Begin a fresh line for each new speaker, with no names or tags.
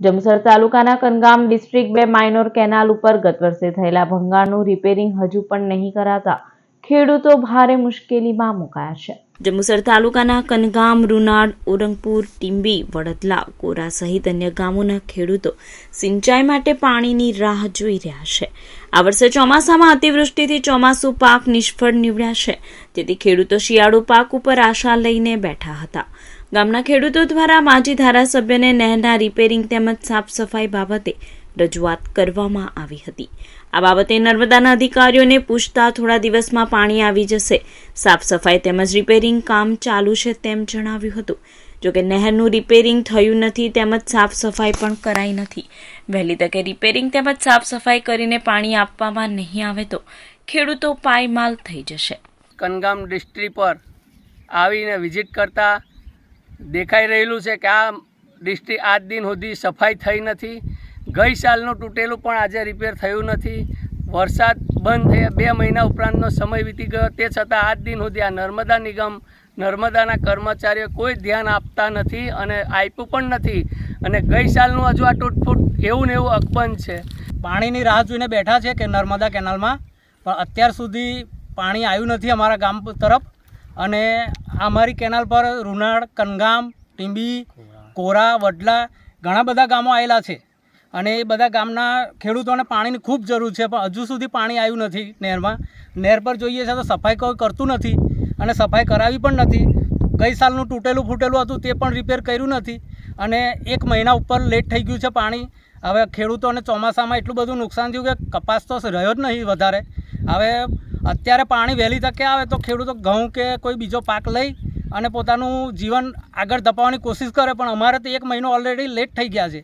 જંબુસર તાલુકાના કનગામ ડિસ્ટ્રિક્ટ બે minor canal ઉપર ગત વર્ષે થયેલા ભંગાણનું રિપેરિંગ હજુ પણ નહીં કરાતા ખેડૂતો ભારે મુશ્કેલીમાં મુકાયા છે. જંબુસર તાલુકાના કનગામ, રૂનાળ, ઓરંગપુર, ટીંબી, વડદલા, કોરા સહિત અન્ય ગામોના ખેડૂતો સિંચાઈ માટે પાણીની રાહ જોઈ રહ્યા છે. આ વર્ષે ચોમાસામાં અતિવૃષ્ટિથી ચોમાસું પાક નિષ્ફળ નીવડ્યા છે. તેથી ખેડૂતો શિયાળુ પાક ઉપર આશા લઈને બેઠા હતા. ગામના ખેડૂતો દ્વારા માજી ધારાસભ્યને નહેરના રિપેરિંગ તેમજ સાફ સફાઈ બાબતે રજૂઆત કરવામાં આવી હતી. આ બાબતે નર્મદાના અધિકારીઓને પૂછતા થોડા દિવસમાં પાણી આવી જશે. સાફ સફાઈ તેમજ રિપેરિંગ કામ ચાલુ છે તેમ જણાવ્યું હતું. જોકે નહેરનું રિપેરિંગ થયું નથી તેમજ સાફ સફાઈ પણ કરાઈ નથી. વહેલી તકે રિપેરિંગ તેમજ સાફ સફાઈ કરીને પાણી આપવામાં નહીં આવે તો ખેડૂતો પાયમાલ થઈ જશે.
કનગામ ડિસ્ટ્રિક્ટ પર આવીને વિઝિટ કરતા દેખાઈ રહેલું છે કે આ ડિસ્ટ્રિક્ટ આજ દિન સુધી સફાઈ થઈ નથી. ગઈ સાલનું તૂટેલું પણ આજે રિપેર થયું નથી. વરસાદ બંધ થયા, બે મહિના ઉપરાંતનો સમય વીતી ગયો. તે છતાં આજ દિન સુધી આ નર્મદા નિગમ, નર્મદાના કર્મચારીઓ કોઈ ધ્યાન આપતા નથી અને આપ્યું પણ નથી. અને ગઈ સાલનું હજુ આ તૂટફૂટ એવું ને એવું અકબંધ છે.
પાણીની રાહ જોઈને બેઠા છે કે નર્મદા કેનાલમાં, પણ અત્યાર સુધી પાણી આવ્યું નથી અમારા ગામ તરફ. અને અમારી કેનાલ પર રૂનાળ, કનગામ, ટીંબી, કોરા, વડલા, ઘણા બધા ગામો આવેલા છે. અને એ બધા ગામના ખેડૂતોને પાણીની ખૂબ જરૂર છે, પણ હજુ સુધી પાણી આવ્યું નથી નહેરમાં. નહેર પર જોઈએ છે તો સફાઈ કોઈ કરતું નથી અને સફાઈ કરાવી પણ નથી. ગઈ સાલનું તૂટેલું ફૂટેલું હતું તે પણ રિપેર કર્યું નથી અને એક મહિના ઉપર લેટ થઈ ગયું છે પાણી. હવે ખેડૂતોને ચોમાસામાં એટલું બધું નુકસાન થયું કે કપાસ તો રહ્યો જ નહીં વધારે. હવે અત્યારે પાણી વહેલી તકે આવે તો ખેડૂતો ઘઉં કે કોઈ બીજો પાક લઈ અને પોતાનું જીવન આગળ ધપાવવાની કોશિશ કરે, પણ અમારે તો એક મહિનો ઓલરેડી લેટ થઈ ગયા છે.